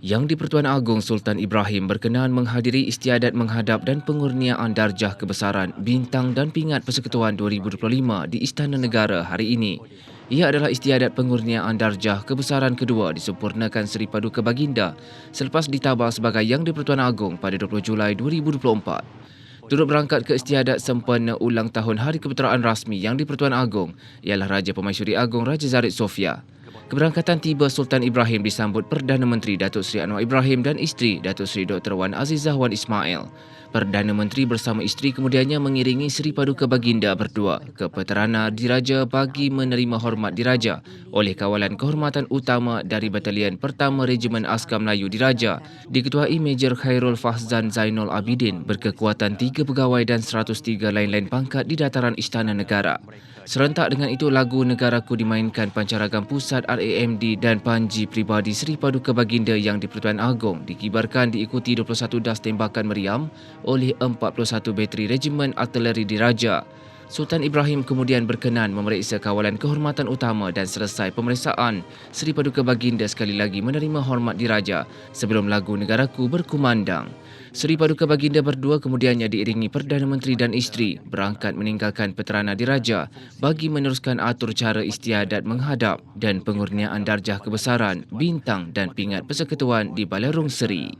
Yang di-Pertuan Agong Sultan Ibrahim berkenaan menghadiri istiadat menghadap dan pengurniaan darjah kebesaran bintang dan pingat persekutuan 2025 di Istana Negara hari ini. Ia adalah istiadat pengurniaan darjah kebesaran kedua disempurnakan Seri Paduka Baginda selepas ditabar sebagai Yang di-Pertuan Agong pada 20 Julai 2024. Turut berangkat ke istiadat sempena ulang tahun Hari Kebeteraan Rasmi Yang di-Pertuan Agong ialah Raja Pemaisuri Agong Raja Zarid Sofia. Keberangkatan tiba Sultan Ibrahim disambut Perdana Menteri Datuk Seri Anwar Ibrahim dan isteri Datuk Seri Dr. Wan Azizah Wan Ismail. Perdana Menteri bersama isteri kemudiannya mengiringi Seri Paduka Baginda berdua ke Peterana Diraja bagi menerima hormat diraja oleh kawalan kehormatan utama dari Batalion Pertama Regimen Askar Melayu Diraja diketuai Major Khairul Fahzan Zainul Abidin berkekuatan tiga pegawai dan 103 lain-lain pangkat di dataran Istana Negara. Serentak dengan itu lagu Negaraku dimainkan pancaragam pusat RAMD dan panji pribadi Seri Paduka Baginda yang di Pertuan Agong dikibarkan diikuti 21 das tembakan meriam oleh 41 bateri Regimen Artileri Diraja. Sultan Ibrahim kemudian berkenan memeriksa kawalan kehormatan utama dan selesai pemeriksaan. Seri Paduka Baginda sekali lagi menerima hormat diraja sebelum lagu Negaraku berkumandang. Seri Paduka Baginda berdua kemudiannya diiringi Perdana Menteri dan isteri berangkat meninggalkan Peterana Diraja bagi meneruskan atur cara istiadat menghadap dan pengurniaan darjah kebesaran, bintang dan pingat persekutuan di Balerung Seri.